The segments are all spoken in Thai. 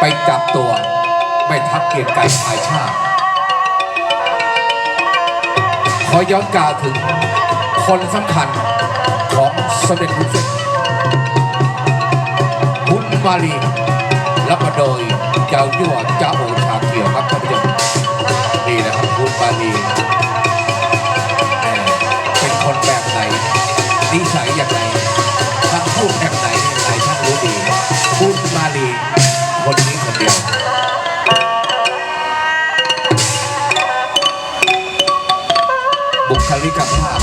ไปจับตัวไม่ทักเกียรติไก่ชายชาติ ขอย้อนกล่าวถึงคนสำคัญของสมเด็จพระเจ้าคุณมาลีแล้วก็โดยเจ้ายั่วเจ้าโอชาเกียวครับท่านผู้ชมนี่นะครับคุณมาลีเป็นคนแบบไหนนิสัยอย่างไร บุคลิกภาพ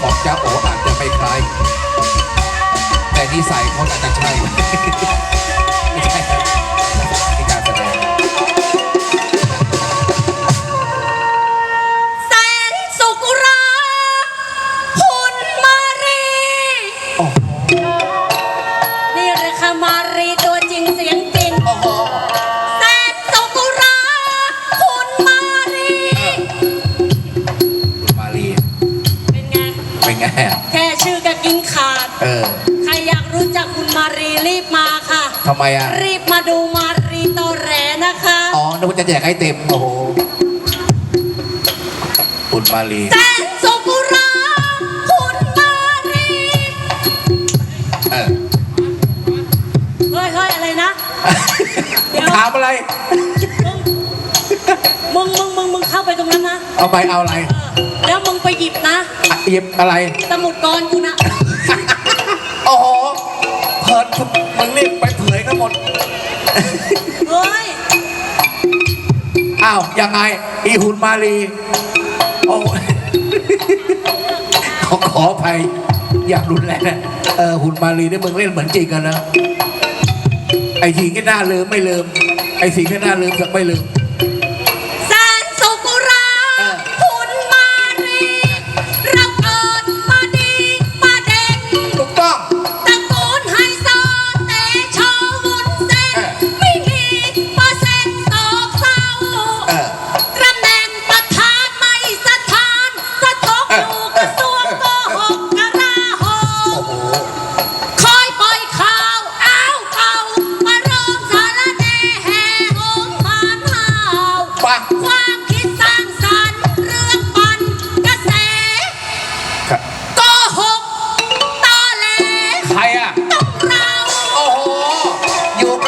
ของเจ้าโออาจจะไม่คล้าย แต่นิสัยเขาอาจจะใช่ เป็นไงแค่ชื่อก็กินขาด เออใครอยากรู้จักคุณมารีรีบมาค่ะ ทำไมอะ รีบมาดูมารีตอแหลนะคะ อ๋อนึกว่าจะแจกให้เต็ม โอ้โหคุณมาลี แสนสุขราคุณมารี เออเฮ้ยเฮ้ยอะไรนะ เดี๋ยว ถามอะไร มึงมึงมึงมึงเข้าไปตรงนั้นนะ เอาไปเอาอะไร เออ แล้วมึงไปหยิบนะ อะหยิบอะไร สมุดกรกูนะ โอ้โหเพิร์ดมึงนี่ไปเผยกันหมด เฮ้ย อ้าว ยังไง อีหุ่นมาลี โอ้ยขอขออภัย อยากรุนแรงนะเออหุ่นมาลีนี่มึงเล่นเหมือนจริงกันนะ ไอ้ทีก็น่าลืมไม่ลืม ไอ้สีก็น่าลืมสักไม่ลืม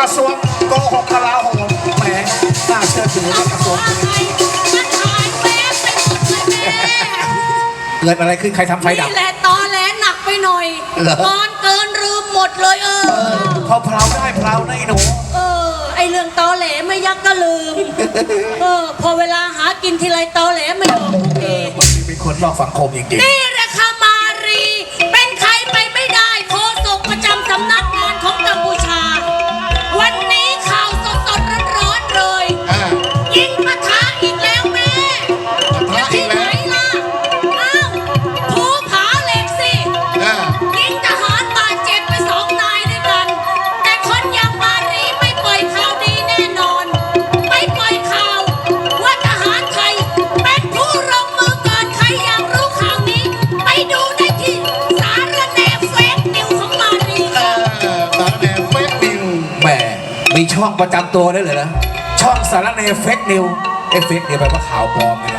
ระทรวงโกหกกะลาโหมแหมน่าเชื่อถือต้ว่ากระทรวงว่าไงมันหายแวบไปหมดเลยแม่เกิดอะไรขึ้นใครทำไฟดับ นี่แหละตอแหลหนักไปหน่อยเหรอ ตอนเกินลืมหมดเลยเอเอออ พอเพลาได้เพลาได้หนูเออ ไอเรื่องตอแหลไม่ยักก็ลืม เออ พอเวลาหากินทีไรตอแหลไม่ออกทุกเอทีอมันเป็นคนนอกสังคมจริงนี่ ช่องประจำตัวได้เลยนะช่องสารเนเฟกนิวเอฟเฟกนิวแปลว่าข่าวปลอมนะ